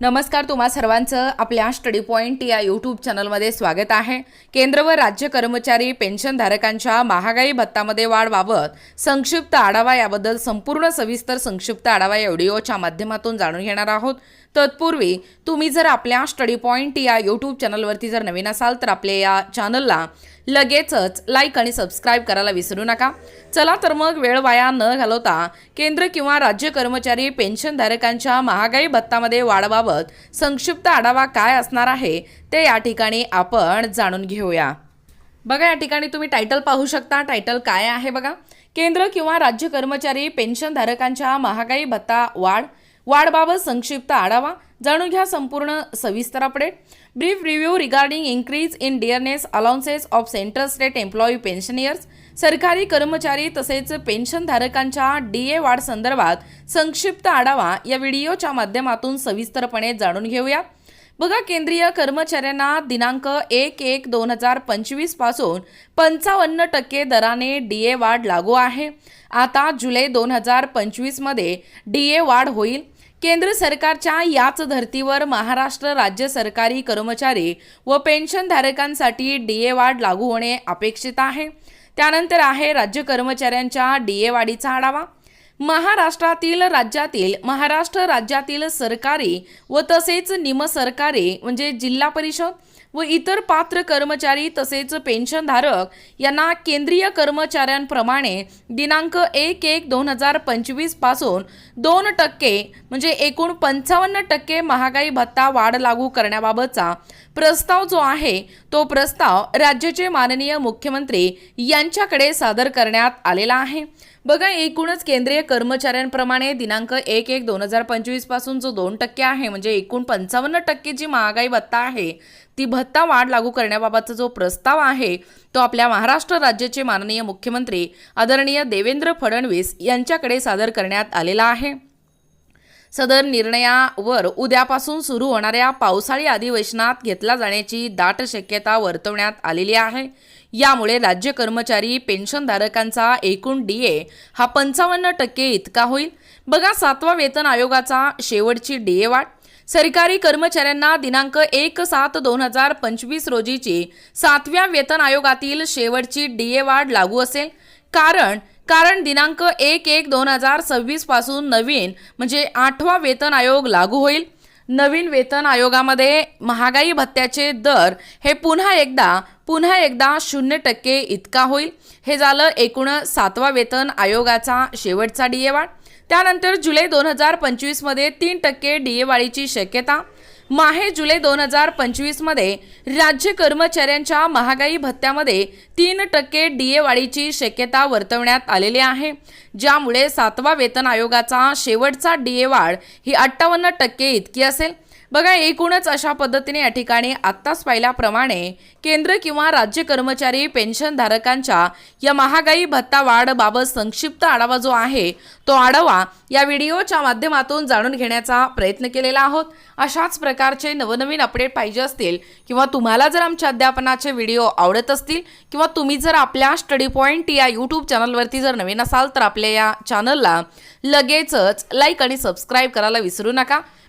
नमस्कार तुम्हा सर्वांचं आपल्या स्टडी पॉईंट या यूट्यूब चॅनलमध्ये स्वागत आहे. केंद्र व राज्य कर्मचारी पेन्शनधारकांच्या महागाई भत्तामध्ये वाढ बाबत संक्षिप्त आढावा याबद्दल संपूर्ण सविस्तर संक्षिप्त आढावा या व्हिडिओच्या माध्यमातून जाणून घेणार आहोत. तत्पूर्वी तुम्ही जर आपल्या स्टडी पॉईंट या यूट्यूब चॅनलवरती जर नवीन असाल तर आपल्या या चॅनलला लगेचच लाईक आणि सबस्क्राईब करायला विसरू नका. चला तर मग वेळ वाया न घालवता केंद्र किंवा राज्य कर्मचारी पेन्शनधारकांच्या महागाई भत्तामध्ये वाढबाबत संक्षिप्त आढावा काय असणार आहे ते या ठिकाणी आपण जाणून घेऊया. बघा या ठिकाणी तुम्ही टायटल पाहू शकता. टायटल काय आहे बघा? केंद्र किंवा राज्य कर्मचारी पेन्शनधारकांच्या महागाई भत्ता वाढ वाढबाबत संक्षिप्त आढावा. जाणून घ्या संपूर्ण सविस्तर update brief review regarding increase in dearness allowances of central state employee pensioners सरकारी कर्मचारी तसेच पेन्शनधारकांच्या डी ए वाढ संदर्भात संक्षिप्त आढावा या व्हिडिओच्या माध्यमातून सविस्तरपणे जाणून घेऊया. बघा केंद्रीय कर्मचाऱ्यांना दिनांक एक एक दोन हजार पंचवीसपासून पंचावन्न टक्के दराने डी ए वाढ लागू आहे. आता जुलै दोन हजार पंचवीसमध्ये डी ए वाढ होईल. केंद्र सरकारच्या याच धर्तीवर महाराष्ट्र राज्य सरकारी कर्मचारी व पेन्शनधारकांसाठी डी ए वाढ लागू होणे अपेक्षित आहे. त्यानंतर आहे राज्य कर्मचाऱ्यांच्या डी ए वाढीचा आढावा. महाराष्ट्रातील राज्यातील महाराष्ट्र राज्यातील सरकारी व तसेच निमसरकारी म्हणजे जिल्हा परिषद व इतर पात्र कर्मचारी तसेच पेन्शनधारक यांना केंद्रीय कर्मचाऱ्यांप्रमाणे दिनांक एक एक दोन हजार पंचवीसपासून दोन टक्के म्हणजे एकूण पंचावन्न टक्के महागाई भत्ता वाढ लागू करण्याबाबतचा प्रस्ताव जो आहे तो प्रस्ताव राज्याचे माननीय मुख्यमंत्री यांच्याकडे सादर करण्यात आलेला आहे. बघा एकूणच केंद्रीय कर्मचाऱ्यांप्रमाणे दिनांक एक एक दोन हजार पंचवीसपासून जो दोन टक्के आहे म्हणजे एकूण पंचावन्न टक्के जी महागाई भत्ता आहे ती भत्ता वाढ लागू करण्याबाबतचा जो प्रस्ताव आहे तो आपल्या महाराष्ट्र राज्याचे माननीय मुख्यमंत्री आदरणीय देवेंद्र फडणवीस यांच्याकडे सादर करण्यात आलेला आहे. सदर निर्णयावर उद्यापासून सुरू होणाऱ्या पावसाळी अधिवेशनात घेतला जाण्याची दाट शक्यता वर्तवण्यात आलेली आहे. यामुळे राज्य कर्मचारी पेन्शनधारकांचा एकूण डी ए हा पंचावन्न टक्के इतका होईल. बघा सातवा वेतन आयोगाचा शेवटची डी ए वाढ. सरकारी कर्मचाऱ्यांना दिनांक एक सात दोन हजार पंचवीस रोजीची सातव्या वेतन आयोगातील शेवटची डी ए वाढ लागू असेल. कारण कारण दिनांक एक एक दोन हजार सव्वीसपासून नवीन म्हणजे आठवा वेतन आयोग लागू होईल. नवीन वेतन आयोगामध्ये महागाई भत्त्याचे दर हे पुन्हा एकदा पुन्हा एकदा शून्य टक्के इतका होईल. हे झालं एकूण सातवा वेतन आयोगाचा शेवटचा डीएवाढ वाढ त्यानंतर जुलै दोन हजार पंचवीसमध्ये तीन टक्के डीएवाढीची वाढीची शक्यता. माहे जुलै दोन हजार पंचवीसमध्ये राज्य कर्मचाऱ्यांच्या महागाई भत्त्यामध्ये तीन टक्के डी ए वाढीची शक्यता वर्तवण्यात आलेली आहे. ज्यामुळे सातवा वेतन आयोगाचा शेवटचा डी ए वाढ ही अठ्ठावन्न टक्के इतकी असेल. बघा एकूणच अशा पद्धतीने या ठिकाणी आत्ताच पाहिल्याप्रमाणे केंद्र किंवा राज्य कर्मचारी पेन्शनधारकांच्या या महागाई भत्ता वाढबाबत संक्षिप्त आढावा जो आहे तो आढावा या व्हिडिओच्या माध्यमातून जाणून घेण्याचा प्रयत्न केलेला आहोत. अशाच प्रकारचे नवनवीन अपडेट पाहिजे असतील किंवा तुम्हाला जर आमच्या अध्यापनाचे व्हिडिओ आवडत असतील किंवा तुम्ही जर आपल्या स्टडी पॉईंट या यूट्यूब चॅनलवरती जर नवीन असाल तर आपल्या या चॅनलला लगेचच लाईक आणि सबस्क्राईब करायला विसरू नका.